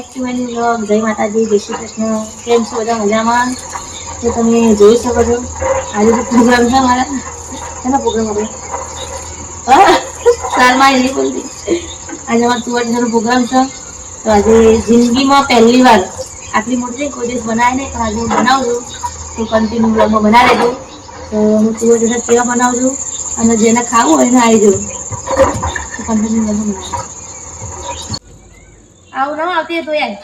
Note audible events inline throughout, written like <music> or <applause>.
જય માતાજી, જય કેમ છો બધા મજામાં? તો તમે જોઈ શકો છો. આજે તો પ્રોગ્રામ છે મારા. શેના પ્રોગ્રામ આપણે હા સાલમાં એની બોલતી. આજે અમારા તુવરનો પ્રોગ્રામ છે. તો આજે જિંદગીમાં પહેલી વાર આટલી મોટી કોઈ દિવસ બનાવે નહીં, પણ આજે હું બનાવું છું. તો કન્ટિન્યુ બ્લોગમાં બનાવી લેજો તો હું જઈને કેવા બનાવું છું. અને જેને ખાવું હોય એને આવી જવું તો કન્ટિન્યુ બ્લોગમાં બનાવી આવું ના આવતી તો યાર.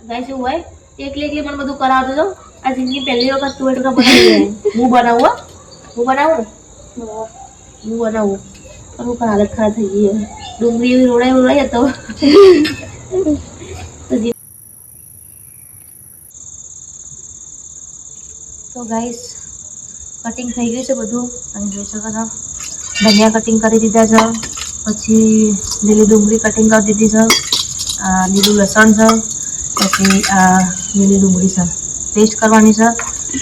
ગાઈસ શું હોય? એકલી એકલી પણ બધું કરાવતો હતો આ જિંદગી પહેલી વખત તું એટલું બનાવી હું બનાવું હું? બનાવું? હું બનાવું. પણ હું પણ હાલત ખરાબ થઈ ગઈ. ડુંગળી એવી રોડાઈ રોડાઈ હતો તો. ગાઈસ કટિંગ થઈ ગયું છે બધું. તમે જોઈ શકો છો. ધનિયા કટિંગ કરી દીધા છે. પછી લીલી ડુંગળી કટિંગ કરી દીધી છે. આ લીલું લસણ છે. પછી આ લીલી ડુંગળી છે. પેસ્ટ કરવાની છે.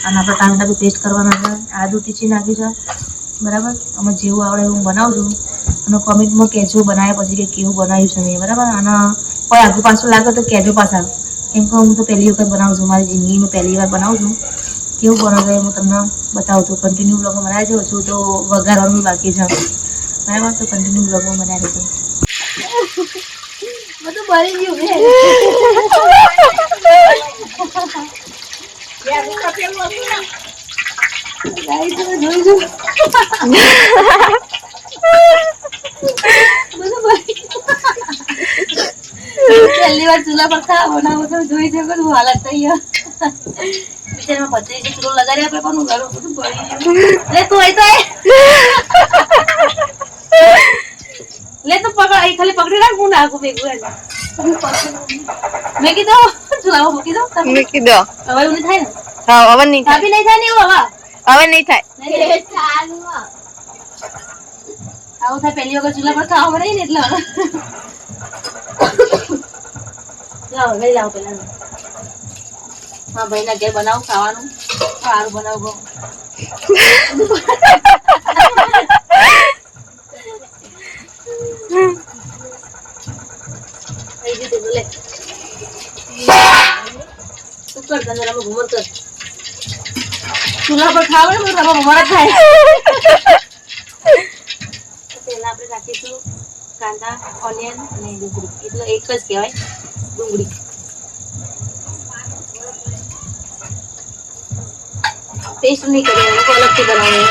અને આપણે ટામેટા બી પેસ્ટ કરવાના છે. આદુ ટીચી નાખી છે. બરાબર? અમે જેવું આવડે એવું બનાવું છું અને કોમેન્ટમાં કહેજો બનાવ્યા પછી કે કેવું બનાવ્યું છે મેં બરાબર? અને કોઈ આગુ પાછું લાગે તો કહેજો પાછા. કેમ કે હું તો પહેલી વખત બનાવું છું. મારી જિંદગીમાં પહેલી વાર બનાવું છું. કેવું બનાવે હું તમને બતાવું છું. કન્ટિન્યુ બ્લોગ બનાવી દઉં છું તો વઘારવાનું બાકી છે. બરાબર તો કન્ટિન્યુ બ્લોગમાં બનાવી દઉં. <laughs> બધું બળી ગયું પહેલી વાર ચૂલા પર ખાવા બનાવો તો જોઈ છે બધું હાલત થઈ ગયો. બિચારામાં પચીસ ચૂલો લગાડી આપણે પણ હું ઘરું? બધું બળી ગયું. લે તું અહીં તો આય. લે તું પકડ રાખ હું નાખું ભેગું એને. મેં કીધું ચૂલામાં મૂકી દો હવે મૂકી દો એવું થાય ને? હા હવે નહીં થાય. નહીં થાય ને એવું હવે? હવે નહીં થાય. આવું થાય પહેલી વખત ચૂલા પર ખાવા મળે ને એટલે હવે. લાવો લઈ લાવો પેલા હા ભાઈ ના ઘેર બનાવું ખાવાનું. સારું બનાવું <laughs> થઈ ગયું તે બોલે તું કર તને રમો ઘુમર કર ચૂલા પર ખાવ ને તો રમો ખાય પહેલા આપણે રાખીશું કાંદા ઓનિયન અને ડુંગળી એટલે એક જ કહેવાય ડુંગળી પેસ્ટ નહીં કરીએ લોકો અલગથી બનાવે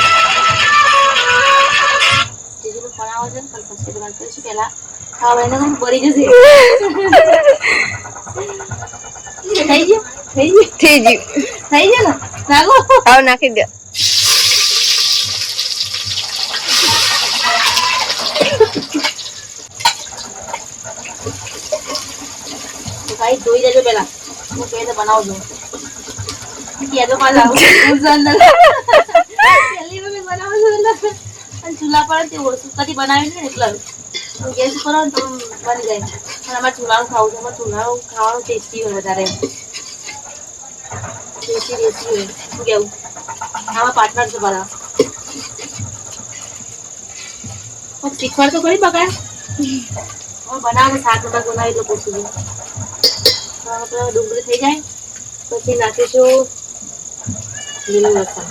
જીજુનું બનાવો છે ને પણ પછી તો કરીશું પહેલા ખાવા એને જશે થઈ ગયું? થઈ ગયું? થઈ ગયું. થઈ ગયું ને? નાખો નાખી દો. ભાઈ ધોઈ દેજો પેલા. હું કેવી રીતે બનાવું છું. કેજો પાછા હું છું અંદર. પહેલી વખત બનાવું છું અંદર. અને ચૂલા પર તે ઓળસું. કદી બનાવી ને એટલે ગેસ પર તો બની જાય. પણ અમારે ચૂલાનું ખાવું છે. અમારે ચૂલાનું ખાવાનું ટેસ્ટી હોય વધારે. ટેસ્ટી ટેસ્ટી હોય શું કેવું આમાં પાર્ટનર છે બધા કોક શીખવાડ તો કરી બકા હું બનાવે શાક રોટલા બનાવી એટલે પૂછું છું તો આપણે ડુંગળી થઈ જાય પછી નાખીશું લીલું લસણ।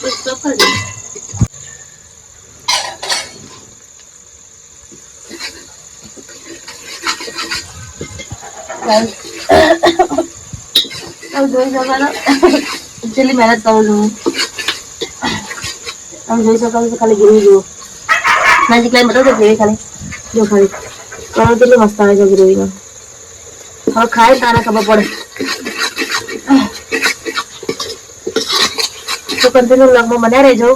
બસ તો કરી છો મહેનત કરું છું. તમે જોઈ શકો છો ખાલી ગ્રેવી જુઓ. નજીક લાઈન બતાવો ગ્રેવી ખાલી. જો ખાલી. કલર કેટલી મસ્ત આવે છે ગ્રેવીનો હવે ખાય તારે ખબર પડે. તો કન્ટિન્યુ લગમાં બન્યા રહેજો.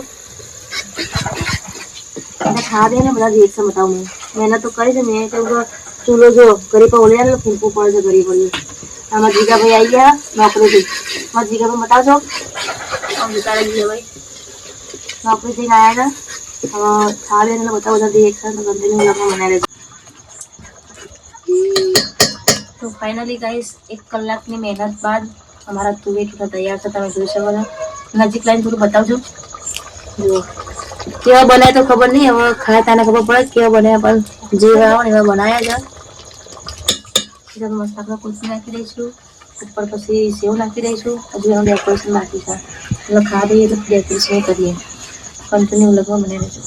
ખાવા દે ને બધા રિએક્શન બતાવું. મેં મહેનત તો કરી છે, મેં કેમ કે ચૂલો જો ગરી પર ઓળ્યા ને ફૂંકવું પડે છે ગરી પર આમાં જીગાભાઈ આવી ગયા નોકરીથી મારા જીગાભાઈ બતાવજો આમ જતા રહી જીગાભાઈ નોકરીથી આવ્યા હતા હવે ખાવા દે ને બતાવો બધા રિએક્શન તો કન્ટિન્યુ લગમાં બનાવી રહેજો તો ફાઇનલી ગાઈસ એક કલાકની મહેનત બાદ અમારા તુવેર કેટલા તૈયાર છે તમે જોઈ શકો છો નજીક લાઈન થોડું બતાવજો જુઓ કેવા બનાય તો ખબર નહીં હવે ખાય તાને ખબર પડે કેવા બનાવ્યા પણ જે આવે ને એવા બનાવ્યા છે એટલે મસ્ત આપણે કુલસી નાખી દઈશું? ઉપર પછી સેવ નાખી દઈશું? હજુ એનું ડેકોરેશન બાકી છે. એટલે ખા દઈએ તો ડેકોરેશન કરીએ? કન્ટિન્યુ લગવા મને રહેજો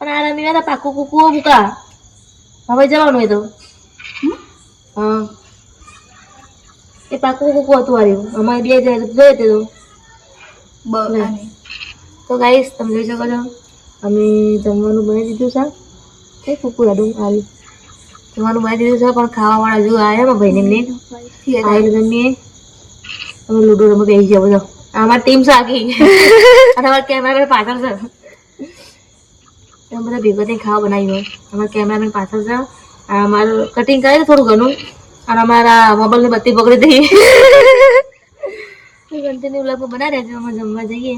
પણ આ પાકું કુકુઓ મૂકા હવે જવાનું એ તો. હા. એ પાકું કુકુ હતું આર્યું અમારે બે જાય તો. જોઈએ તો તો ગાઈસ તમે જોઈ શકો છો. અમે જમવાનું બનાવી દીધું છે. કઈ કુકુ લાડુ આવી. જમવાનું બનાવી દીધું છે પણ ખાવાવાળા જો આવ્યા ભાઈને એમને આવેલું જમીએ અમે લૂડો રમવા બેસી જાવ બધો. અમારી ટીમ સાગી અને અમારા કેમેરામેન પાછળ છે. એમ બધા ભેગા થઈને ખાવા બનાવી હોય. અમારા કેમેરામેન પાછળ છે. અમારું કટિંગ કરે થોડું ઘણું. અને અમારા મોબાઈલની બત્તી પકડી દઈ કન્ટિન્યુ લગભગ બનાવી રહ્યા છે અમે જમવા જઈએ.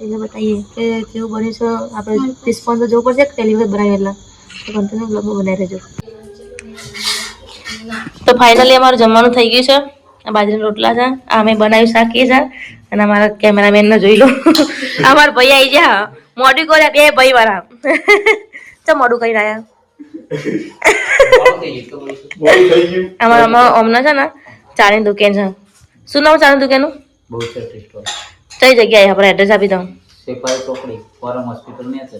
એટલે બતાવીએ કે કેવું બન્યું છે. આપણે રિસ્પોન્સ જોવું પડશે પહેલી વખત બનાવી તો કન્ટિન્યુ બ્લોગમાં બનાવી રહેજો. તો ફાઇનલી અમારું જમવાનું થઈ ગયું છે. આ રોટલા છે. આ અમે બનાવ્યું શાક એ છે. અને અમારા કેમેરામેનને જોઈ લો. <laughs> અમારા ભાઈ આવી ગયા. મોડું કર્યા બે ભાઈ વાળા. <laughs> તો મોડું કઈ રહ્યા. <laughs> અમારા અમને છે ને, ચાની દુકાન છે. શું નામ ચાની દુકાનનું? કઈ જગ્યાએ આપણે એડ્રેસ આપી દઉં? સેપાઈ ચોકડી ફોરમ હોસ્પિટલ ને છે.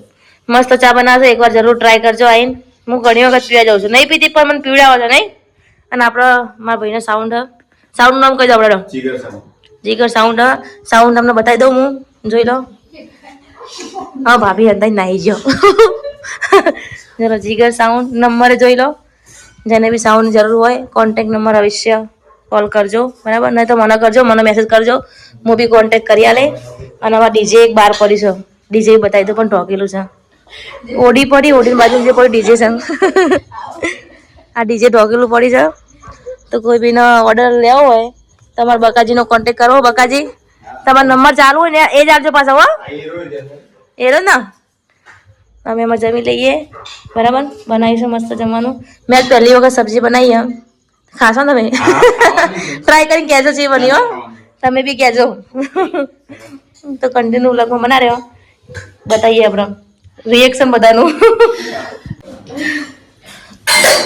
મસ્ત ચા બનાવશે એકવાર જરૂર ટ્રાય કરજો આવીને હું ઘણી વખત પીવા જાઉં છું. નહીં પીતી પણ મને પીવડાવો છો નહીં? અને આપણો મારા ભાઈનો સાઉન્ડ સાઉન્ડ નામ કહી દો આપણે જીગર સાઉન્ડ સાઉન્ડ તમને બતાવી દઉં હું. જોઈ લો. હા ભાભી અંદર નાહી ગયો. <laughs> જરા જીગર સાઉન્ડ નંબરે જોઈ લો. જેને બી સાઉન્ડ જરૂર હોય કોન્ટેક નંબર અવશ્ય કોલ કરજો, બરાબર? નહીં તો મને કરજો, મને મેસેજ કરજો. હું બી કોન્ટેક કરી આલે. અને આમાં ડીજે એક બાર પડી છે. ડીજે બતાવી દો, પણ ઢોકેલું છે. ઓડી પડી, ઓડીની બાજુ જે પડી ડીજે છે. આ ડીજે ઢોકેલું પડી છે. તો કોઈ બીનો ઓર્ડર લેવો હોય, તમારા બકાજીનો કોન્ટેક કરવો બકાજી. તમારો નંબર ચાલુ હોય ને, એ જ આપજો પાછો, હો. એ રહ્યો ને. અમે એમાં જમી લઈએ. બરાબર? બનાવીશું મસ્ત જમવાનું. મેં પહેલી વખત સબ્જી બનાવી હે ખાશો ને તમે <laughs> ટ્રાય કરીને કહેજો જે બની હો. તમે બી કહેજો. તો કન્ટિન્યુ લગભગ બના રહ્યો બતાવીએ આપણે. રિએક્શન બધાનું.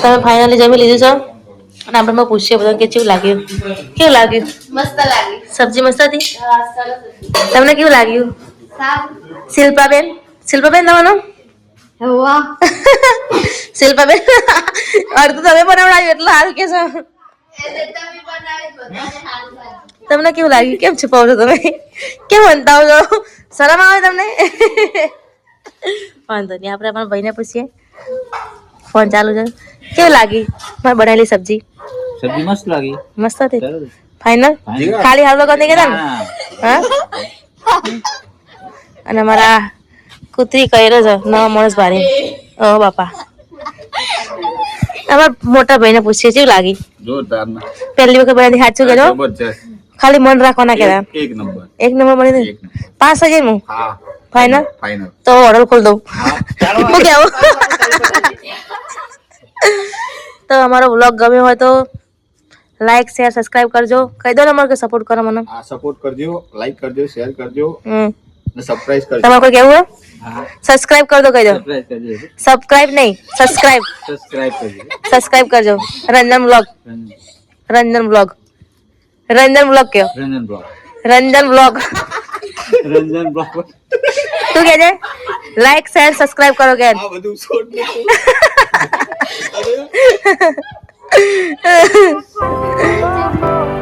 તમે ફાઇનલી જમી લીધું છો? અને આપણે મેં પૂછીએ બધા કે કેવું લાગ્યું? કેવું લાગ્યું? મસ્ત લાગ્યું. સબ્જી મસ્ત હતી? તમને કેવું લાગ્યું? શિલ્પાબેન? શિલ્પાબેન તમારું વાહ શિલ્પાબેન અડધું તમે બનાવડાવ્યું એટલે સારું કે છો. તમને કેવું લાગ્યું? કેમ છુપાવો છો તમે? કેમ બનતાવો છો? શરમ આવે તમને? વાંધો નહીં આપણે આપણા ભાઈને પૂછીએ. ફોન ચાલુ છે. કેવું લાગી? મારે બનાવેલી સબ્જી. સબ્જી મસ્ત લાગી. મસ્ત હતી. ફાઇનલ ખાલી હાલ કરી ગયા ને? હા. અને મારા કૂતરી કર્યો છે નવા માણસ ભારે ઓ બાપા. અમારા મોટા ભાઈને પૂછીએ કેવું લાગી જોરદાર ના પહેલી વખત બધાથી સાચું કહેજો ખાલી મન રાખવાના કેરા એક નંબર એક નંબર મળી ને. પાંચ હજાર હું હા ફાઈનલ ફાઈનલ તો ઓર્ડર ખોલ દઉં હું કેવું તો અમારો વ્લોગ ગમ્યો હોય તો લાઈક શેર સબસ્ક્રાઇબ કરજો કહી દો ને અમારે કે સપોર્ટ કરો મને હા સપોર્ટ કરજો લાઈક કરજો શેર કરજો હમ સરપ્રાઈઝ કરજો. તમારે કોઈ કેવું હોય? હા. સબસ્ક્રાઇબ કર દો કહી દો. સરપ્રાઈઝ સબસ્ક્રાઇબ નહીં સબસ્ક્રાઇબ સબસ્ક્રાઇબ કરજો સબસ્ક્રાઇબ કરજો. Ranjan blog Ranjan Ranjan blog Ranjan blog કયો? Ranjan blog Ranjan blog Ranjan blog તું કે છે? લાઈક શેર સબસ્ક્રાઇબ કરો કે આ બધું છોડ દો. <laughs> <laughs>